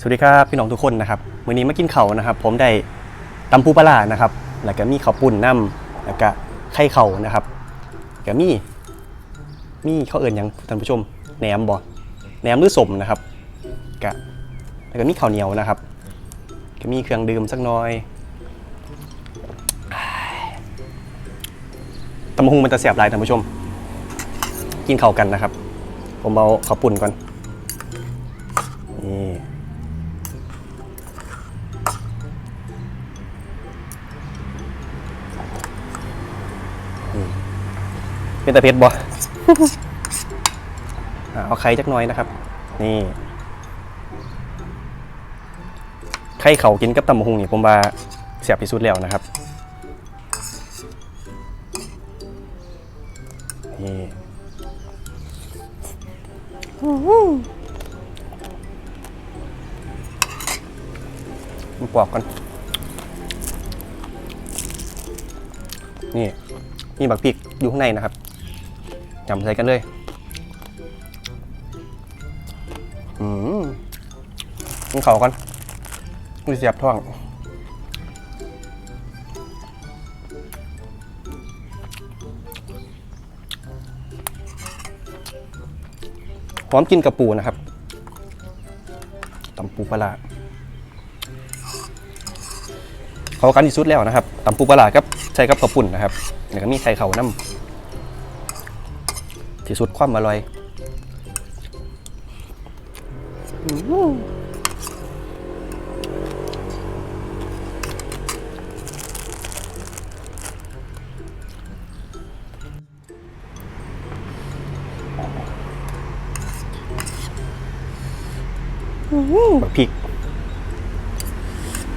สวัสดีครับพี่น้องทุกคนนะครับวันนี้มากินเขานะครับ ผมได้ตำปูปลานะครับ แล้วก็มีข้าวปุ้นน้ำแล้วก็ไข่เข่านะครับก็มีมีข้าวเอื่นหยังท่านผู้ชมแหนมบ่แหนมหรือสมนะครับก็แล้วก็มีข้าวเหนียวนะครับ ก็มีเครื่องดื่มสักน้อยตำบักหุงมันจะเสียบลายท่านผู้ชม กินเข้ากันนะครับ ผมเอาข้าวปุ้นก่อน เป็นตะเพ็ดบ่อ่าเอาไข่จักหน้อยนะครับ นี่ ไข่เขากินกับตำบักหุงนี่ผมว่าเสียบที่สุดแล้วนะครับ นี่มันปอกกัน นี่มีบักพริกอยู่ข้างในนะครับ จำใส่กันเลยอืมกินเขากันมีเสียบท้องพร้อมกินกับปูนะครับตำปูปลาร้าเขากันที่สุดแล้วนะครับตำปูปลาร้ากับใช้กับข้าวปุ่นนะครับแล้วก็มีไข่เขาน้ำ ที่สุดความอร่อยหือบักพริก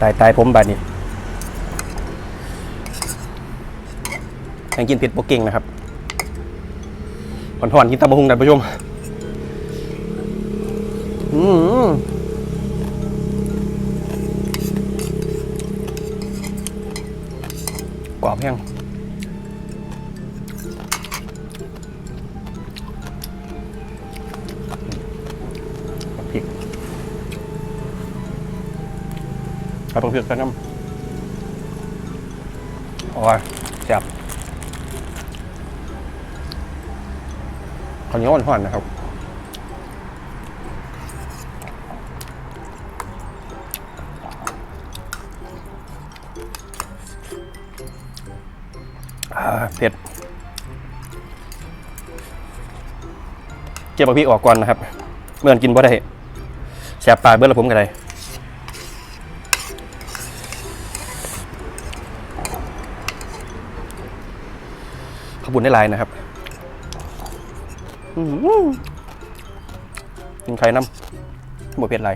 ตายตายผมบาดนี้ยังกินเผ็ดโปเก่งนะครับ ผ่อนๆกินตำบักหุ่งท่านผู้ชมอืมกรอบยังพริกเอาตรงเผือกกันน้ำโอ้ยแซ่บ ข้าวเหนียวอ่อนๆนะครับเผ็ดเก็บเอาพริกออกก่อนนะครับ เมื่อนกินบ่ได้แสบปากเบิ้ลละผมกันเลยขาวบุญได้ลายนะครับ กินไข่น้ำหมดเผ็ดไร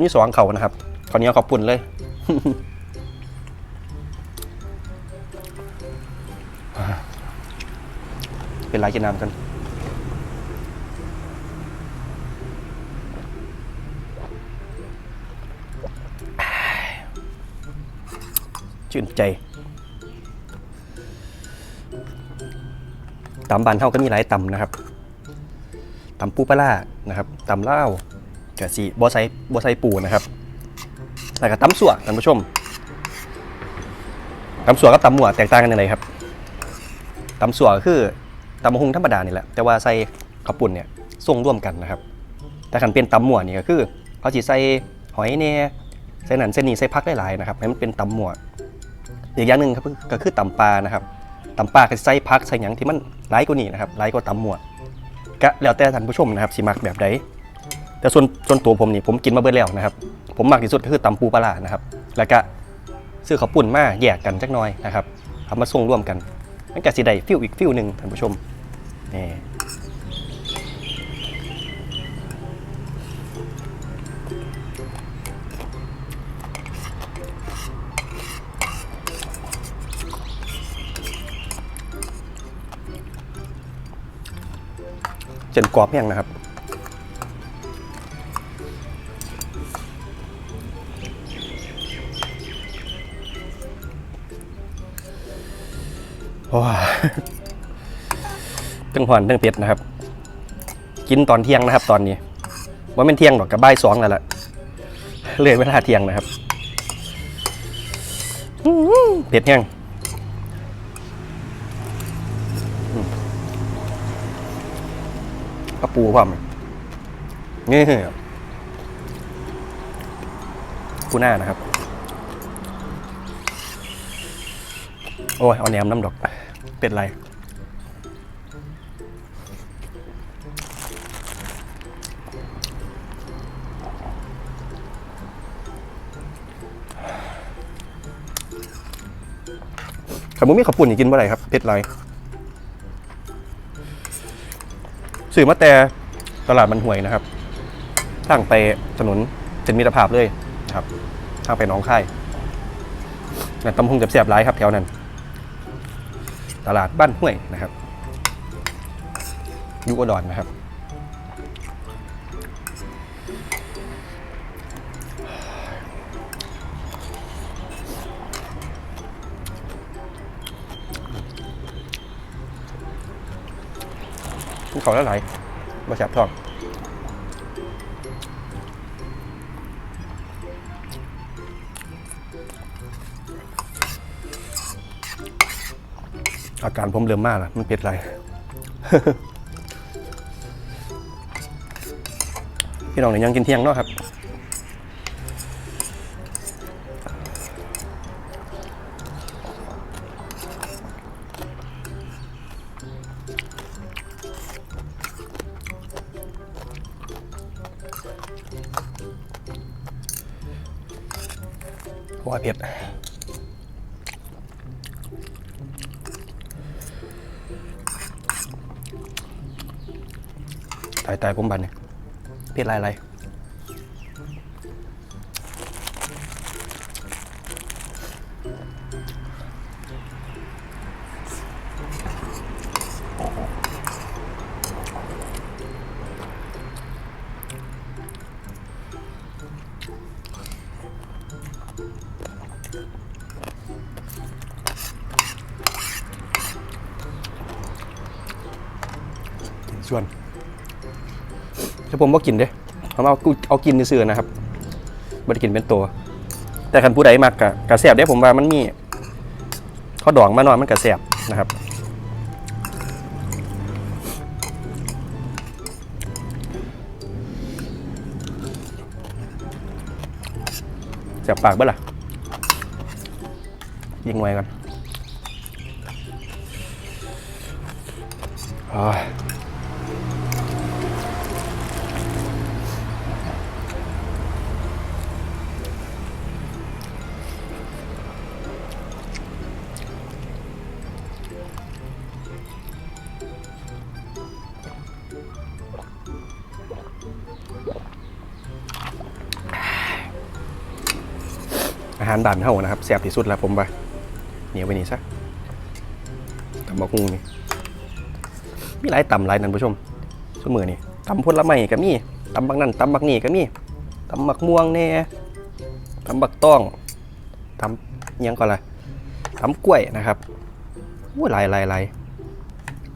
นี่สว่างเขานะครับขาวเนียขอบปุ่นเลยเป็นไรกินน้ำกันชื่นใจ ตำบานเท่าก็มีหลายตำนะครับตำปูปลานะครับตำเล่ากะสีบอไซบอไซปูนะครับแล้วก็ตำสัวท่านผู้ชมตำสัวกับตำหมวแตกต่างกันยังไงครับตำสัวคือตำมะฮุงธรรมดานี่แหละแต่ว่าใส่ข้าวปุ่นเนี่ยส่งร่วมกันนะครับ แต่ขันเป็นตำหมวนี่ก็คือเขาจีใส่หอยเนี่ยใส่หนันเส้นนี้ใส่พักหลายๆนะครับให้มันเป็นตำหมวอีกอย่างหนึ่งครับก็คือตำปลานะครับ ตำปลาก็ใส่พักใส่หยังที่มันร้ายกว่านี้นะครับร้ายกว่าตำหมวดก็แล้วแต่ท่านผู้ชมนะครับสิมักแบบใดแต่ส่วนส่วนตัวผมนี่ผมกินมาเบิดแล้วนะครับ ผมมักที่สุดก็คือตำปูปลานะครับ แล้วก็ซื้อข้าวปุ่นมาแยกกันจักน้อยนะครับเอามาส่งร่วมกันมันก็สิได้ฟิลอีกฟิลหนึ่งท่านผู้ชมนี่ เจนกรอบยังนะครับโอ้ยทั้งหวนทั้งเผ็ดนะครับ กินตอนเที่ยงนะครับ ตอนนี้ ว่าเป็นเที่ยงหรอกกับบ่ายสองแล้วล่ะเลยเวลาเที่ยงนะครับเผ็ดยังอืม กระปูความนี่ปูหน้านะครับ โอ้ย เอาแหนมน้ำดอก เป็ดไรขมุมีขับปุ่นอย่ากินเมื่อไหร่ครับ เป็ดไร สื่อมาแต่ตลาดมันห่วยนะครับทางไปถนนเป็นมิตรภาพเลยนะครับทางไปน้องค่ายนะตำพงจะแสบร้ายครับแถวนั้น ตลาดบ้านห้วยนะครับยุอุดรนะครับ เขาแล้วไหลมาแสบท้องอาการผมเริ่มมากแล้วมันเป็ดไรพี่น้องเนี่ยยังกินเที่ยงเนาะครับ วัวเผ็ดตายตายผมบันเนี่ยเผ็ดไรไร ส่วนถ้าผมว่ากินเด้ผมเอาเอากินซื่อนะครับบ่ได้กินเป็นตัว แต่คันผู้ใดมักกะกะแสบได้ผมว่ามันมีข้าดองมานอยมันกะแสบนะครับแสบปากเบ้อล่ะยิงไว้ก่อนโอ้ อาหารบ้านเฮานะครับแซ่บที่สุดแล้วผมว่าเหนียวไปนี่ซะตำบักฮูนี่มีหลายตำหลายนั่นผู้ชมสมือนี่ตำผลไม้ก็มีตำบักนั่นตำบักนี่ก็มีตำบักม่วงแน่ตำบักต้องตำยังก่อนละตำกล้วยนะครับอู้หลายหลายหลาย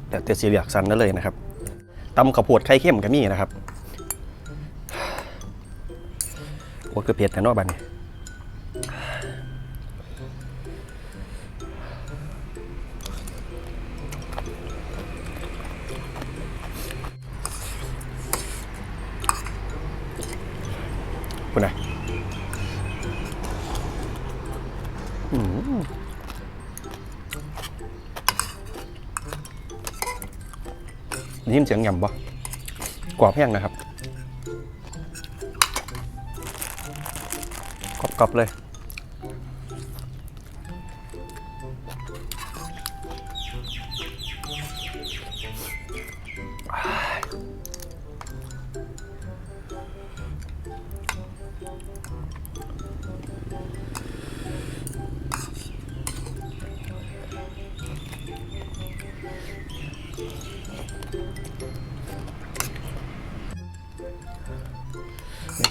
แต่แต่สีเหลือกสันนั่นเลยนะครับตำข้าวโพดไข่เข้มก็มีนะครับโอ้คือเผ็ดแต่นอกบ้านนี่ ได้ยินเสียงยำปะกรอบแห้งนะครับกรอบๆเลย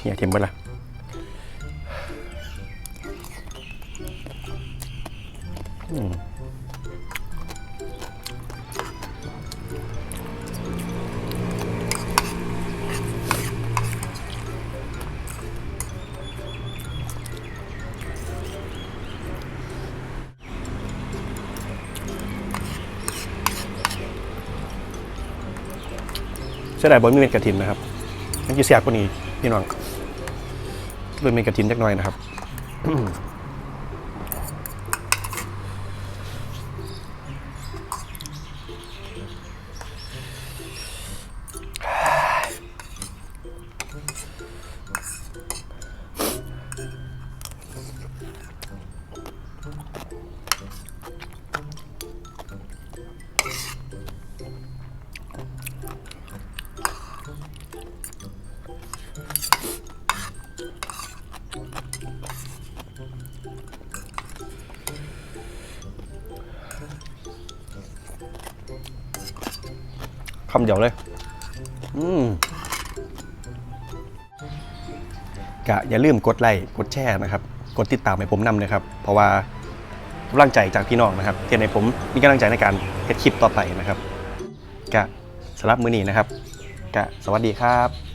หี้ยเค็มไปละเสียดายบอยไม่เป็ดกระถินนะครับ มันจะเสียกว่านี้พี่น้อง ด้วยเม็ดกระถินจักหน่อยนะครับำเดียวเลย อืมกะอย่าลืมกดไลค์กดแชร์นะครับ กดติดตามให้ผมนำเลยครับ เพราะว่ากำลังใจจากพี่น้องนะครับที่ให้ผมมีกำลังใจในการเฮ็ดคลิปต่อไปนะครับ กะสำหรับมือนี้นะครับ กะสวัสดีครับ